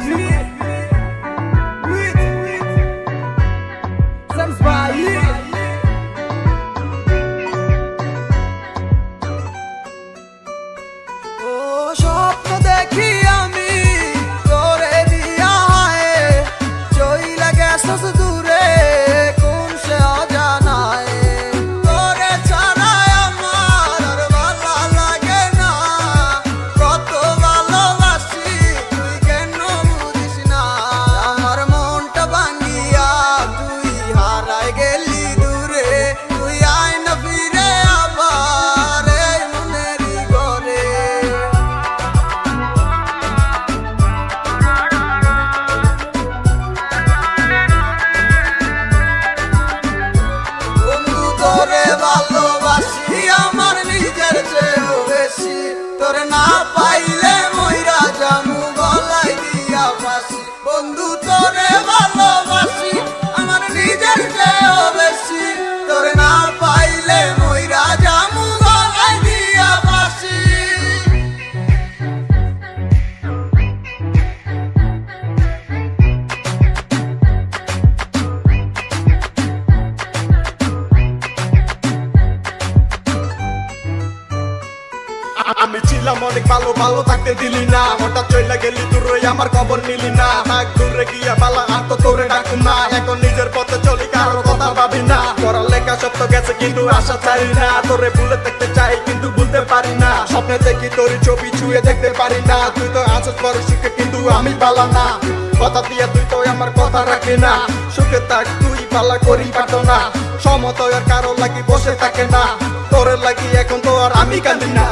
You. বন্ধু তোরে ভালোবাসি আমার নিজের চেয়েও বেশি। তোরে না পাইলে ছিলাম অনেক ভালো ভালো থাকতে দিলি না। হঠাৎ চলে গেলি দূরে, আমার খবর নিলি না। থাক দূরে গিয়া পালা আর তো তোরে ডাকুম না। এখন নিজের পথে চলি, কারও কথা ভাবি না। পড়ার লেখা সব তো গেছে, কিন্তু আশা চাই না। তোরে ভুলে দেখতে চাই, কিন্তু ভুলতে পারি না। স্বপ্নে দেখি তোর ছবি ছুঁয়ে দেখতে পারি না। তুই তো আছিস বড় সুখে কিন্তু আমি পালা না। কথা দিয়ে তুই তো আমার কথা রাখি না। সুখে থাক, তুই পালা করি পাঠো না। সমতয়ের কারও লাগি বসে থাকে না। তোরে লাগি এখন তো আর আমি কাঁদি না।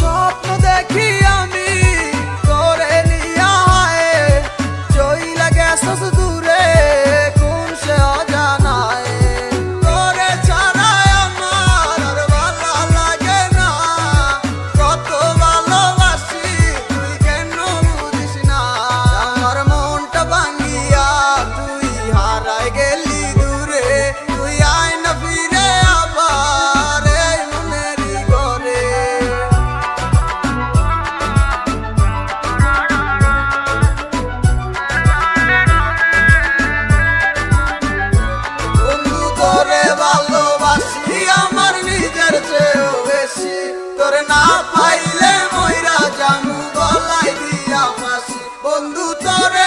স্বপ্ন দেখি আমি। না পাইলে ময়রা জামু গলাই দিয়া বন্ধু তোরে